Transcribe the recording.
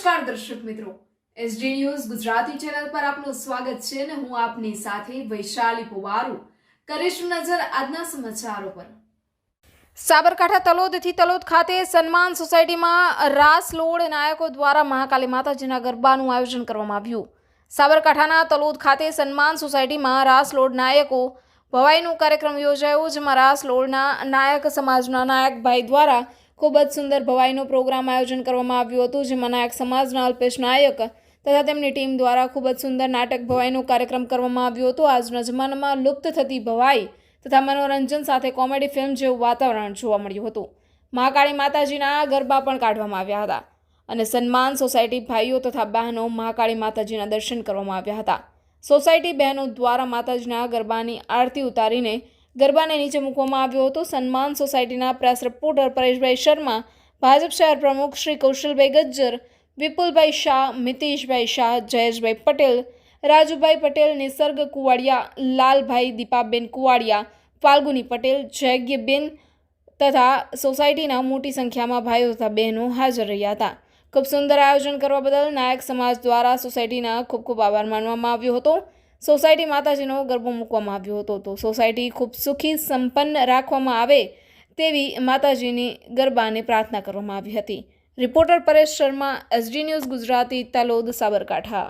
નમસ્કાર દર્શક મિત્રો. એસડી ન્યૂઝ ગુજરાતી ચેનલ પર આપનું સ્વાગત છે અને હું આપની સાથે વૈશાલી પુવારુ. કરીશું નજર આજના સમાચારો પર. સાબરકાંઠા તલોદથી તલોદ ખાતે સન્માન સોસાયટીમાં રાસ લોડ નાયકો દ્વારા મહાકાલી માતાજીના ગરબાનું આયોજન કરવામાં આવ્યું. સાબરકાંઠાના તલોદ ખાતે સન્માન સોસાયટીમાં રાસ લોડ નાયકો ભવાઈનું કાર્યક્રમ યોજાયો, જેમાં રાસ લોડના નાયક સમાજના નાયકભાઈ દ્વારા ખૂબ જ સુંદર ભવાઈનો પ્રોગ્રામ આયોજન કરવામાં આવ્યું હતું, જેમાં નાયક સમાજના અલ્પેશ નાયક તથા તેમની ટીમ દ્વારા ખૂબ જ સુંદર નાટક ભવાઈનો કાર્યક્રમ કરવામાં આવ્યો હતો. આજના જમાનામાં લુપ્ત થતી ભવાઈ તથા મનોરંજન સાથે કોમેડી ફિલ્મ જેવું વાતાવરણ જોવા મળ્યું હતું. મહાકાળી માતાજીના ગરબા પણ કાઢવામાં આવ્યા હતા અને સન્માન સોસાયટી ભાઈઓ તથા બહેનો મહાકાળી માતાજીના દર્શન કરવામાં આવ્યા હતા. સોસાયટી બહેનો દ્વારા માતાજીના ગરબાની આરતી ઉતારીને ગરબાને નીચે મૂકવામાં આવ્યો હતો. સન્માન સોસાયટીના પ્રેસ રિપોર્ટર પરેશભાઈ શર્મા, ભાજપ શહેર પ્રમુખ શ્રી કૌશલભાઈ ગજ્જર, વિપુલભાઈ શાહ, મિતેશભાઈ શાહ, જયેશભાઈ પટેલ, રાજુભાઈ પટેલ, નિસર્ગ કુવાડિયા, લાલભાઈ દીપાબેન કુવાડિયા, ફાલ્ગુની પટેલ, જયજ્ઞબેન તથા સોસાયટીના મોટી સંખ્યામાં ભાઈઓ તથા બહેનો હાજર રહ્યા હતા. ખૂબ સુંદર આયોજન કરવા બદલ નાયક સમાજ દ્વારા સોસાયટીના ખૂબ ખૂબ આભાર માનવામાં આવ્યો હતો. સોસાયટી માતાજીનો ગરબો મૂકવામાં આવ્યો હતો તો સોસાયટી ખૂબ સુખી, સંપન્ન રાખવામાં આવે તેવી માતાજીની ગરબાને પ્રાર્થના કરવામાં આવી હતી. Reporter Paresh Sharma, SD news Gujarati, Talod, Sabarkantha.